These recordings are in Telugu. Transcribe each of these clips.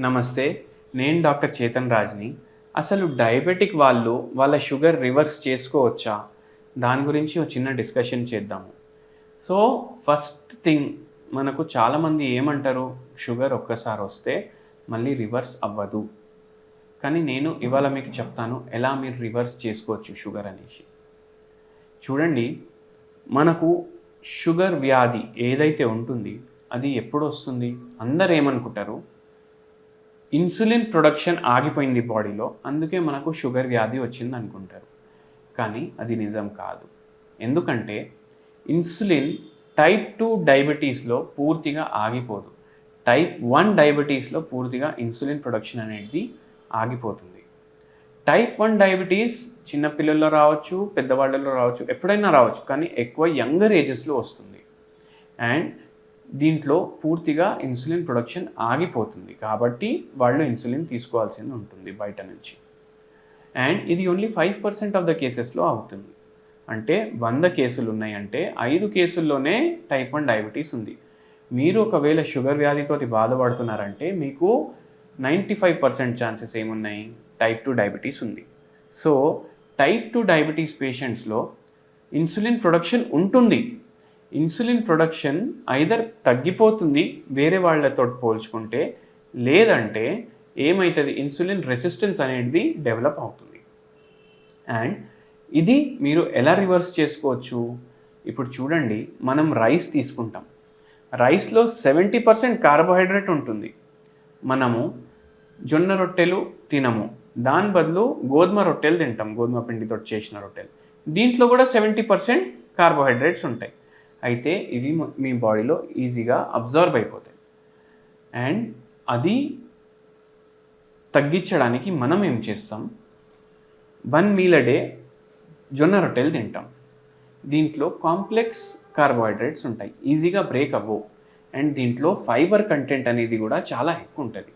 నమస్తే నేను డాక్టర్ చేతన్ రాజ్ని. అసలు డయాబెటిక్ వాళ్ళు వాళ్ళ షుగర్ రివర్స్ చేసుకోవచ్చా? దాని గురించి ఒక చిన్న డిస్కషన్ చేద్దాము. సో ఫస్ట్ థింగ్ మనకు చాలామంది ఏమంటారు? షుగర్ ఒక్కసారి వస్తే మళ్ళీ రివర్స్ అవ్వదు. కానీ నేను ఇవాళ మీకు చెప్తాను ఎలా మీరు రివర్స్ చేసుకోవచ్చు షుగర్ అనేసి. చూడండి మనకు షుగర్ వ్యాధి ఏదైతే ఉంటుంది అది ఎప్పుడు వస్తుంది? అందరు ఏమనుకుంటారు? ఇన్సులిన్ ప్రొడక్షన్ ఆగిపోయింది బాడీలో అందుకే మనకు షుగర్ వ్యాధి వచ్చింది అనుకుంటారు. కానీ అది నిజం కాదు. ఎందుకంటే ఇన్సులిన్ టైప్ టూ డయాబెటీస్లో పూర్తిగా ఆగిపోదు. టైప్ వన్ డయాబెటీస్లో పూర్తిగా ఇన్సులిన్ ప్రొడక్షన్ అనేది ఆగిపోతుంది. టైప్ వన్ డయాబెటీస్ చిన్నపిల్లల్లో రావచ్చు పెద్దవాళ్ళలో రావచ్చు ఎప్పుడైనా రావచ్చు కానీ ఎక్కువ యంగర్ ఏజెస్లో వస్తుంది. అండ్ దీంట్లో పూర్తిగా ఇన్సులిన్ ప్రొడక్షన్ ఆగిపోతుంది. కాబట్టి వాళ్ళు ఇన్సులిన్ తీసుకోవాల్సింది ఉంటుంది బయట నుంచి. అండ్ ఇది only five percent of the కేసెస్లో అవుతుంది. అంటే వంద కేసులు ఉన్నాయంటే ఐదు కేసుల్లోనే టైప్ వన్ డయాబెటీస్ ఉంది. మీరు ఒకవేళ షుగర్ వ్యాధితో బాధపడుతున్నారంటే మీకు నైంటీ ఫైవ్ పర్సెంట్ ఛాన్సెస్ ఏమున్నాయి? టైప్ టూ డయాబెటీస్ ఉంది. సో టైప్ టూ డయాబెటీస్ పేషెంట్స్లో ఇన్సులిన్ ప్రొడక్షన్ ఉంటుంది. ఇన్సులిన్ ప్రొడక్షన్ ఐదర్ తగ్గిపోతుంది వేరే వాళ్ళతో పోల్చుకుంటే లేదంటే ఏమవుతుంది ఇన్సులిన్ రెసిస్టెన్స్ అనేది డెవలప్ అవుతుంది. అండ్ ఇది మీరు ఎలా రివర్స్ చేసుకోవచ్చు? ఇప్పుడు చూడండి మనం రైస్ తీసుకుంటాం. రైస్లో సెవెంటీ పర్సెంట్ కార్బోహైడ్రేట్ ఉంటుంది. మనము జొన్న రొట్టెలు తినము. దాని బదులు గోధుమ రొట్టెలు తింటాం. గోధుమ పిండితో చేసిన రొట్టెలు. దీంట్లో కూడా సెవెంటీ పర్సెంట్ కార్బోహైడ్రేట్స్ ఉంటాయి. అయితే ఇవి మీ బాడీలో ఈజీగా అబ్జర్వ్ అయిపోతాయి. అండ్ అది తగ్గించడానికి మనం ఏం చేస్తాం? వన్ మీల్ అ డే జొన్న రొట్టెలు తింటాం. దీంట్లో కాంప్లెక్స్ కార్బోహైడ్రేట్స్ ఉంటాయి. ఈజీగా బ్రేక్ అవ్వవు అండ్ దీంట్లో ఫైబర్ కంటెంట్ అనేది కూడా చాలా ఎక్కువ ఉంటుంది.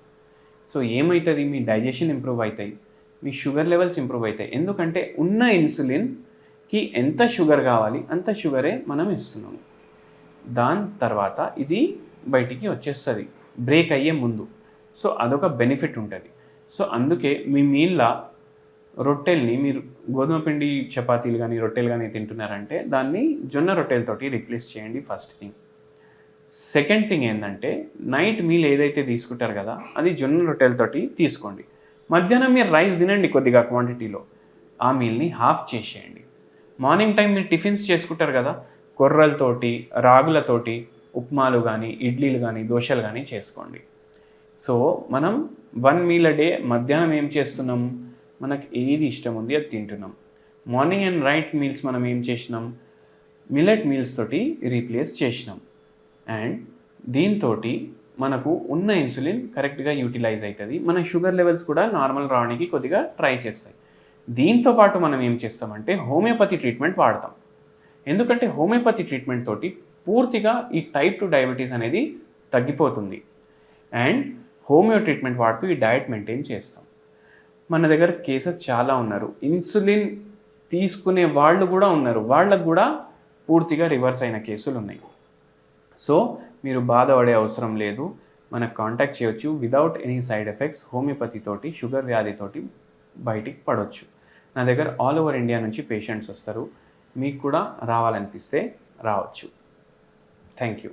సో ఏమవుతుంది మీ డైజెషన్ ఇంప్రూవ్ అవుతాయి మీ షుగర్ లెవెల్స్ ఇంప్రూవ్ అవుతాయి ఎందుకంటే ఉన్న ఇన్సులిన్ కి ఎంత షుగర్ కావాలి అంత షుగరే మనం ఇస్తున్నాము. దాని తర్వాత ఇది బయటికి వచ్చేస్తుంది బ్రేక్ అయ్యే ముందు. సో అదొక బెనిఫిట్ ఉంటుంది. సో అందుకే మీ మీల్లా రొట్టెల్ని మీరు గోధుమ పిండి చపాతీలు కానీ రొట్టెలు కానీ తింటున్నారంటే దాన్ని జొన్న రొట్టెలతోటి రిప్లేస్ చేయండి ఫస్ట్ థింగ్. సెకండ్ థింగ్ ఏంటంటే నైట్ మీల్ ఏదైతే తీసుకుంటారు కదా అది జొన్న రొట్టెలతోటి తీసుకోండి. మధ్యాహ్నం మీరు రైస్ తినండి కొద్దిగా క్వాంటిటీలో. ఆ మీల్ని హాఫ్ చేసేయండి. మార్నింగ్ టైం మీరు టిఫిన్స్ చేసుకుంటారు కదా కొర్రలతోటి రాగులతోటి ఉప్మాలు కానీ ఇడ్లీలు కానీ దోశలు కానీ చేసుకోండి. సో మనం వన్ మీల్ అ డే మధ్యాహ్నం ఏం చేస్తున్నాం? మనకి ఏది ఇష్టం ఉంది అది తింటున్నాం. మార్నింగ్ అండ్ రైట్ మీల్స్ మనం ఏం చేసినాం? మిల్లెట్ మీల్స్ తోటి రీప్లేస్ చేసినాం. అండ్ దీంతో మనకు ఉన్న ఇన్సులిన్ కరెక్ట్గా యూటిలైజ్ అవుతుంది మన షుగర్ లెవెల్స్ కూడా నార్మల్ రావడానికి కొద్దిగా ట్రై చేస్తాయి. దీంతో పాటు మనం ఏం చేస్తామంటే హోమియోపతి ట్రీట్మెంట్ వాడతాం. ఎందుకంటే హోమియోపతి ట్రీట్మెంట్ తోటి పూర్తిగా ఈ టైప్ టు డయాబెటీస్ అనేది తగ్గిపోతుంది. అండ్ హోమియో ట్రీట్మెంట్ వాడుతూ ఈ డయట్ మెయింటైన్ చేస్తాం. మన దగ్గర కేసెస్ చాలా ఉన్నారు. ఇన్సులిన్ తీసుకునే వాళ్ళు కూడా ఉన్నారు. వాళ్ళకు కూడా పూర్తిగా రివర్స్ అయిన కేసులు ఉన్నాయి. సో మీరు బాధపడే అవసరం లేదు. మనకు కాంటాక్ట్ చేయొచ్చు. విదౌట్ ఎనీ సైడ్ ఎఫెక్ట్స్ హోమియోపతితోటి షుగర్ వ్యాధితోటి బయటికి పడవచ్చు నా దగ్గర ఆల్ ఓవర్ ఇండియా నుంచి పేషెంట్స్ వస్తారు. మీకు కూడా రావాలనిపిస్తే రావచ్చు. Thank you